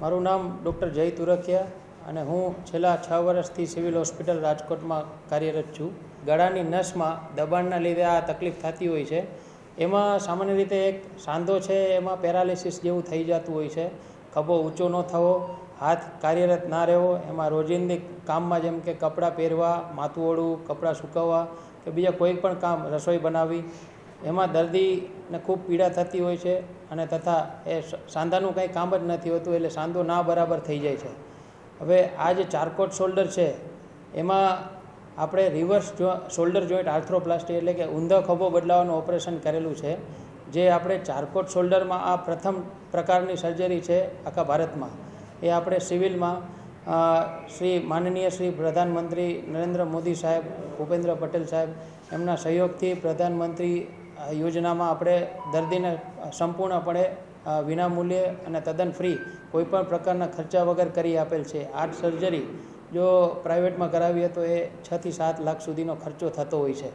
મારું નામ ડૉક્ટર જય તુરખિયા અને હું છેલ્લા છ વર્ષથી સિવિલ હોસ્પિટલ રાજકોટમાં કાર્યરત છું. ગળાની નસમાં દબાણના લીધે આ તકલીફ થતી હોય છે. એમાં સામાન્ય રીતે એક સાંધો છે, એમાં પેરાલિસિસ જેવું થઈ જતું હોય છે. ખભો ઊંચો ન થવો, હાથ કાર્યરત ના રહેવો, એમાં રોજિંદી કામમાં જેમ કે કપડાં પહેરવા, માથું ઓળવું, કપડાં સૂકવવા કે બીજા કોઈ પણ કામ રસોઈ બનાવવી એમાં દર્દીને ખૂબ પીડા થતી હોય છે અને તથા એ સાંધાનું કંઈ કામ જ નથી હોતું એટલે સાંધો ના બરાબર થઈ જાય છે. હવે આ જે ચારકોટ શોલ્ડર છે, એમાં આપણે રિવર્સ જો, શોલ્ડર જોઈન્ટ આર્થ્રોપ્લાસ્ટી એટલે કે ઊંધો ખભો બદલાવાનું ઓપરેશન કરેલું છે, જે આપણે ચારકોટ શોલ્ડરમાં આ પ્રથમ પ્રકારની સર્જરી છે આખા ભારતમાં. એ આપણે સિવિલમાં શ્રી માનનીય શ્રી પ્રધાનમંત્રી નરેન્દ્ર મોદી સાહેબ, ભૂપેન્દ્ર પટેલ સાહેબ એમના સહયોગથી પ્રધાનમંત્રી યોજનામાં આપણે દર્દીને સંપૂર્ણપણે વિનામૂલ્યે અને તદ્દન ફ્રી કોઈપણ પ્રકારના ખર્ચા વગર કરી આપેલ છે. આર્ટ સર્જરી જો પ્રાઇવેટમાં કરાવીએ તો એ છથી સાત લાખ સુધીનો ખર્ચો થતો હોય છે.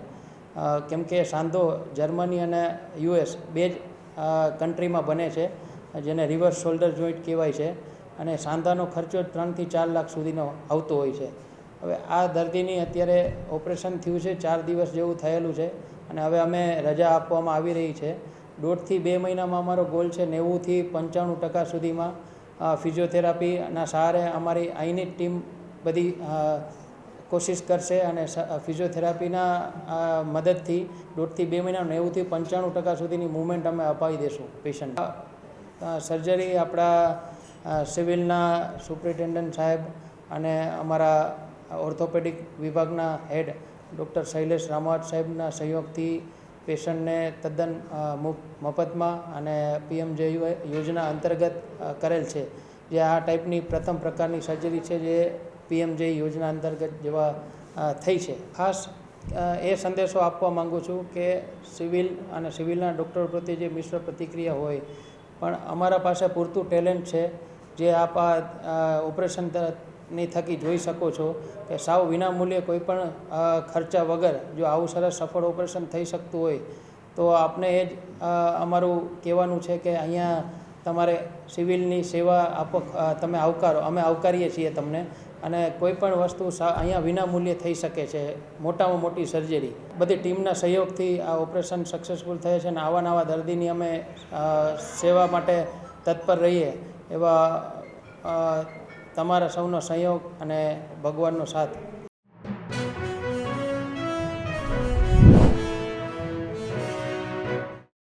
કેમકે સાંધો જર્મની અને યુએસ બે જ કન્ટ્રીમાં બને છે, જેને રિવર્સ શોલ્ડર જોઈન્ટ કહેવાય છે અને સાંધાનો ખર્ચો ત્રણથી ચાર લાખ સુધીનો આવતો હોય છે. હવે આ દર્દીની અત્યારે ઓપરેશન થયું છે, ચાર દિવસ જેવું થયેલું છે. અને હવે અમે રજા આપવામાં આવી રહી છે. દોઢથી બે મહિનામાં અમારો ગોલ છે નેવુંથી પંચાણું ટકા સુધીમાં ફિઝિયોથેરાપીના સહારે અમારી અહીંની ટીમ બધી કોશિશ કરશે અને ફિઝિયોથેરાપીના મદદથી દોઢથી બે મહિના નેવુંથી પંચાણું ટકા સુધીની મૂવમેન્ટ અમે અપાવી દઈશું પેશન્ટ સર્જરી આપણા સિવિલના સુપ્રિન્ટેન્ડન્ટ સાહેબ અને અમારા ઓર્થોપેડિક વિભાગના હેડ ડૉક્ટર શૈલેષ રામાવત સાહેબના સહયોગથી પેશન્ટને તદ્દન મુફ- મફતમાં અને પીએમજે યોજના અંતર્ગત કરેલ છે. જે આ ટાઈપની પ્રથમ પ્રકારની સર્જરી છે જે પીએમજે યોજના અંતર્ગત જેવા થઈ છે. ખાસ એ સંદેશો આપવા માગું છું કે સિવિલ અને સિવિલના ડૉક્ટરો પ્રત્યે જે મિશ્ર પ્રતિક્રિયા હોય, પણ અમારા પાસે પૂરતું ટેલેન્ટ છે. જે આ ઓપરેશન ની થકી જોઈ શકો છો કે સાવ વિનામૂલ્યે કોઈ પણ ખર્ચા વગર જો આવું સરસ સફળ ઓપરેશન થઈ શકતું હોય, તો આપને એ જ અમારું કહેવાનું છે કે અહીંયા તમારે સિવિલની સેવા આપો તમે આવકારો, અમે આવકારીએ છીએ તમને અને કોઈ પણ વસ્તુ અહીંયા વિનામૂલ્યે થઈ શકે છે, મોટામાં મોટી સર્જરી બધી ટીમના સહયોગથી આ ઓપરેશન સક્સેસફુલ થયે છે અને આવા નવા દર્દીની અમે સેવા માટે તત્પર રહીએ એવા તમારા સૌનો સહયોગ અને ભગવાનનો સાથ.